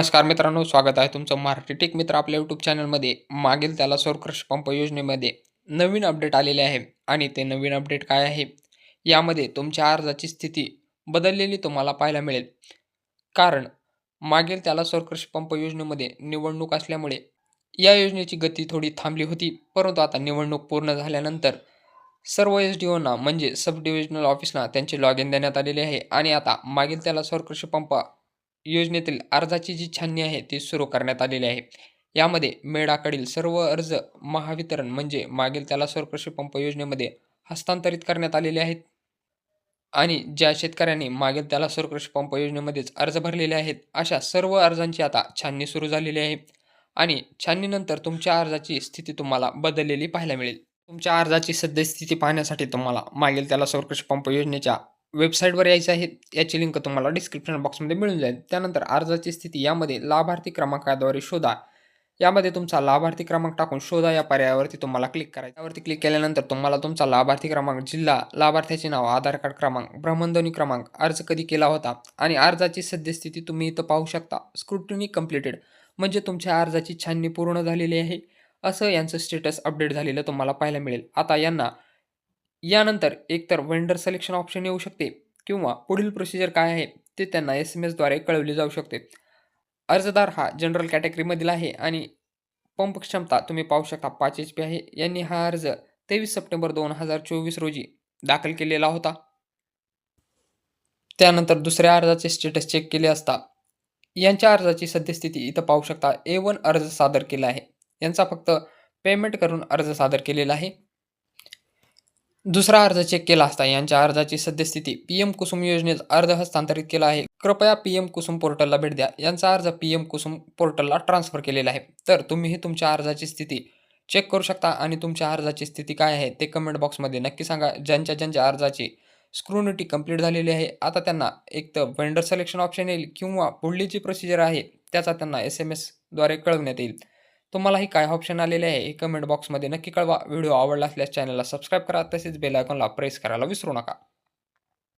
नमस्कार मित्रांनो स्वागत आहे तुमचं मराठी टेक मित्र आपल्या यूट्यूब चॅनलमध्ये मागील त्याला सौरकृष पंप योजनेमध्ये नवीन अपडेट आलेले आहे. आणि ते नवीन अपडेट काय आहे? यामध्ये तुमच्या अर्जाची स्थिती बदललेली तुम्हाला पाहायला मिळेल. कारण मागील त्याला सौरकृष पंप योजनेमध्ये निवडणूक असल्यामुळे या योजनेची गती थोडी थांबली होती. परंतु आता निवडणूक पूर्ण झाल्यानंतर सर्व एस डी ओना म्हणजे सब डिव्हिजनल ऑफिसना त्यांचे लॉग इन देण्यात आलेले आहे. आणि आता मागील त्याला सौरकृषी पंप योजनेतील अर्जाची जी छाननी आहे ती सुरू करण्यात आलेली आहे. यामध्ये मेळाकडील सर्व अर्ज महावितरण म्हणजे मागील त्याला सौरकृषी पंप योजनेमध्ये हस्तांतरित करण्यात आलेले आहेत. आणि ज्या शेतकऱ्यांनी मागील त्याला सौरकृषी पंप योजनेमध्येच अर्ज भरलेले आहेत अशा सर्व अर्जांची आता छाननी सुरू झालेली आहे. आणि छाननीनंतर तुमच्या अर्जाची स्थिती तुम्हाला बदललेली पाहायला मिळेल. तुमच्या अर्जाची सद्यस्थिती पाहण्यासाठी तुम्हाला मागील त्याला सौरकृषी पंप योजनेच्या वेबसाईटवर यायचं आहे याची लिंक तुम्हाला डिस्क्रिप्शन बॉक्समध्ये मिळून जाईल. त्यानंतर अर्जाची स्थिती यामध्ये लाभार्थी क्रमांकाद्वारे शोधा. यामध्ये तुमचा लाभार्थी क्रमांक टाकून शोधा या पर्यायावरती तुम्हाला क्लिक करायचं. त्यावरती क्लिक केल्यानंतर तुम्हाला तुमचा लाभार्थी क्रमांक जिल्हा लाभार्थ्याचे नाव आधार कार्ड क्रमांक भ्रमणध्वनी क्रमांक अर्ज कधी केला होता आणि अर्जाची सद्यस्थिती तुम्ही इथं पाहू शकता. स्क्रुटनी कम्प्लिटेड म्हणजे तुमच्या अर्जाची छाननी पूर्ण झालेली आहे. असं यांचं स्टेटस अपडेट झालेलं तुम्हाला पाहायला मिळेल. आता यांना यानंतर एकतर वेंडर सिलेक्शन ऑप्शन येऊ शकते किंवा पुढील प्रोसिजर काय आहे ते त्यांना एस एम एसद्वारे कळवले जाऊ शकते. अर्जदार हा जनरल कॅटेगरीमधील आहे आणि पंप क्षमता तुम्ही पाहू शकता पाच एच पी आहे. यांनी हा अर्ज तेवीस सप्टेंबर दोन हजार चोवीस रोजी दाखल केलेला होता. त्यानंतर दुसऱ्या अर्जाचे स्टेटस चेक केले असता यांच्या अर्जाची सद्यस्थिती इथं पाहू शकता. ए वन अर्ज सादर केला आहे. यांचा फक्त पेमेंट करून अर्ज सादर केलेला आहे. दुसरा अर्ज चेक केला असता. यांच्या अर्जाची सद्यस्थिती पी एम कुसुम योजनेत अर्ज हस्तांतरित केला आहे. कृपया पी एम कुसुम पोर्टलला भेट द्या. यांचा अर्ज पी एम कुसुम पोर्टलला ट्रान्सफर केलेला आहे. तर तुम्हीही तुमच्या अर्जाची स्थिती चेक करू शकता आणि तुमच्या अर्जाची स्थिती काय आहे ते कमेंट बॉक्समध्ये नक्की सांगा. ज्यांच्या ज्यांच्या अर्जाची स्क्रुनिटी कंप्लीट झालेली आहे आता त्यांना एक तर वेंडर सिलेक्शन ऑप्शन येईल किंवा पुढली जी प्रोसिजर आहे त्याचा त्यांना एस एम एसद्वारे कळवण्यात येईल. तुम्हालाही काय ऑप्शन आलेले आहे हे कमेंट बॉक्समध्ये नक्की कळवा. व्हिडिओ आवडला असल्यास चॅनलला सबस्क्राईब करा. तसेच बेल आयकॉनला प्रेस करायला विसरू नका.